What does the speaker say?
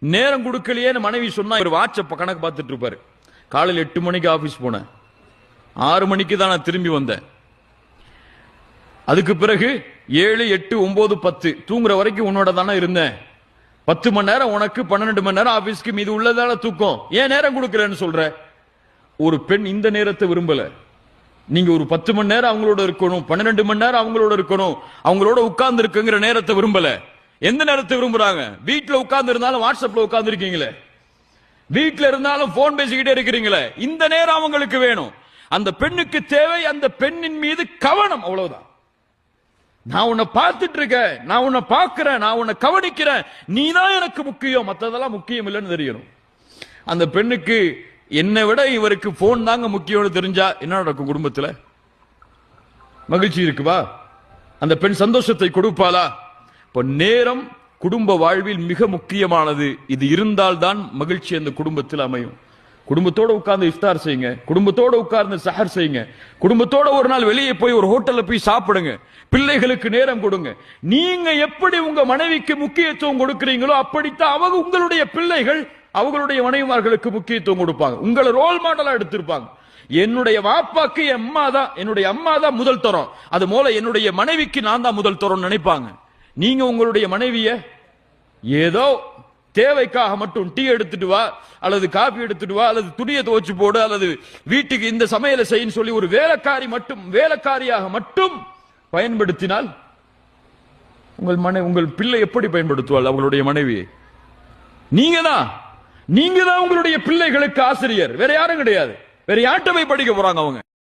நேரம் கொடுக்கலையேன்னு மனைவி சொன்னா ஒரு வாட்ச கணக்கு பார்த்துட்டு இருப்பாரு. காலையில் எட்டு மணிக்கு ஆபீஸ் போனேன். ஆறு மணிக்கு தான் நான் திரும்பி வந்தேன். அதுக்கு பிறகு ஏழு எட்டு ஒன்பது பத்து தூங்குற வரைக்கும் உன்னோட தானே இருந்தேன். பத்து மணி நேரம் உனக்கு பன்னெண்டு மணி நேரம் ஆபீஸ்க்கு மீது உள்ளதால தூக்கம். ஏன் நேரம் கொடுக்கலன்னு சொல்ற? ஒரு பெண் இந்த நேரத்தை விரும்பல. நீங்க ஒரு பத்து மணி நேரம் அவங்களோட இருக்கணும் பன்னிரெண்டு மணி நேரம் அவங்களோட இருக்கணும் அவங்களோட உட்கார்ந்து இருக்குங்கிற நேரத்தை விரும்பல. எந்த நேரத்தை விரும்புறாங்க? வீட்டுல உட்கார்ந்து இருந்தாலும் வாட்ஸ்அப்ல உட்கார்ந்து இருக்கீங்களே வீட்டுல இருந்தாலும் போன் பேசிக்கிட்டே இருக்கிறீங்களே? இந்த நேரம் அவங்களுக்கு வேணும். அந்த பெண்ணுக்கு தேவை அந்த பெண்ணின் மீது கவனம் அவ்வளவுதான். நான் உன்னை பார்த்துட்டு இருக்கேன் நான் உன்னை பார்க்கிறேன் நான் உன்னை கவனிக்கிறேன். நீ தான் எனக்கு முக்கியம். மற்றதெல்லாம் முக்கியம் இல்லைன்னு தெரியணும். அந்த பெண்ணுக்கு என்னை விட இவருக்கு போன் தாங்க முக்கியம்னு தெரிஞ்சா என்ன நடக்கும் குடும்பத்தில்? மகிழ்ச்சி இருக்குவா? அந்த பெண் சந்தோஷத்தை கொடுப்பாளா? இப்போ நேரம் குடும்ப வாழ்வில் மிக முக்கியமானது. இது இருந்தால்தான் மகிழ்ச்சி அந்த குடும்பத்தில் அமையும். குடும்பத்தோட உட்கார்ந்து இஃப்தார் செய்யுங்க. குடும்பத்தோட உட்கார்ந்து சஹர் செய்யுங்க. குடும்பத்தோட ஒரு நாள் வெளியே போய் ஒரு ஹோட்டல்ல போய் சாப்பிடுங்க. பிள்ளைகளுக்கு நேரம் கொடுங்க. நீங்க எப்படி உங்க மனைவிக்கு முக்கியத்துவம் கொடுக்கிறீங்களோ அப்படித்தான் அவங்க உங்களுடைய பிள்ளைகள் அவங்களுடைய மனைவிமார்களுக்கு முக்கியத்துவம் கொடுப்பாங்க. உங்களை ரோல் மாடலா எடுத்திருப்பாங்க. என்னுடைய வாப்பாக்கு என் அம்மா தான் என்னுடைய அம்மா தான் முதல் தரம். அது போல என்னுடைய மனைவிக்கு நான் தான் முதல் தரம்னு நினைப்பாங்க. நீங்க உங்களுடைய மனைவிய ஏதோ தேவைக்காக மட்டும் டீ எடுத்துட்டு வா அல்லது காபி எடுத்துட்டு வா அல்லது துணியை துவைச்சு போடு அல்லது வீட்டுக்கு இந்த சமையலை செய்யு சொல்லி ஒரு வேலைக்காரி மட்டும் வேலைக்காரியாக மட்டும் பயன்படுத்தினால் உங்கள் மனை உங்கள் பிள்ளை எப்படி பயன்படுத்துவாள் அவங்களுடைய மனைவியை நீங்க தான் நீங்க தான் உங்களுடைய பிள்ளைகளுக்கு ஆசிரியர். வேற யாரும் கிடையாது. வேற யார்கிட்ட போய் படிக்க போறாங்க அவங்க?